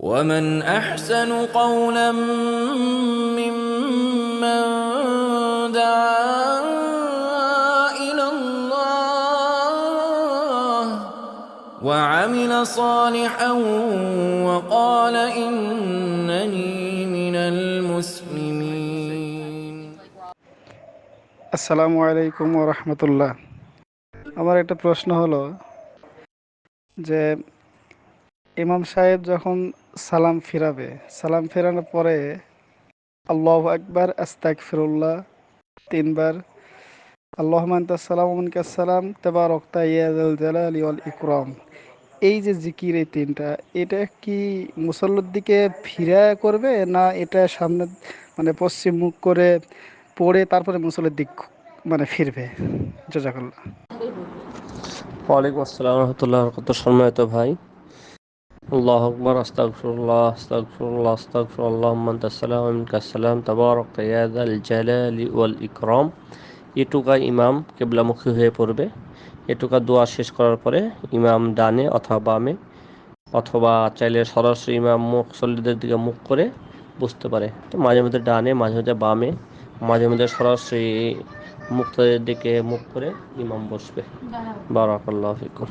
ومن احسن قولا ممن دعا الى الله وعمل صالحا وقال انني من المسلمين আসসালামু আলাইকুম ও রহমতুল্লাহ আমার একটা প্রশ্ন হলো যে ইমাম সাহেব যখন সালাম ফিরাবে, সালাম ফেরানোর পরে আল্লাহ আকবার আস্তাক ফিরুল্লাহ তিনবার। আল্লাহ সালাম তেবার রক্তা ওয়াল ইকরাম। এই যে জিকির এই তিনটা, এটা কি মুসল্লির দিকে ফিরা করবে না এটা সামনে মানে পশ্চিম মুখ করে পড়ে তারপরে মুসল্লির দিক মানে ফিরবে? জাজাকাল্লাহ। ওয়ালাইকুম আসসালাম রহমতুল্লাহ সম্মানিত ভাই আল্লাহ আকবর আস্তাগফিরুল্লাহ আস্তাগফিরুল্লাহ আস্তাগফিরুল্লাহ মান্তাসসালাম আমিনকাসসালাম তাবারক ইয়াদাল জালালি ওয়াল ইকরাম এটুকা ইমাম কেবলামুখী হয়ে পড়বে। এটুকা দোয়া শেষ করার পরে ইমাম ডানে অথবা বামে অথবা চাইলে সরাসরি ইমাম মুসল্লিদের দিকে মুখ করে বুঝতে পারে। তো মাঝে মধ্যে ডানে মাঝে মধ্যে বামে মাঝে মধ্যে সরাসরি মুক্তাদের দিকে মুখ করে ইমাম বসবে। বারাকাল্লাহ ফিকুম।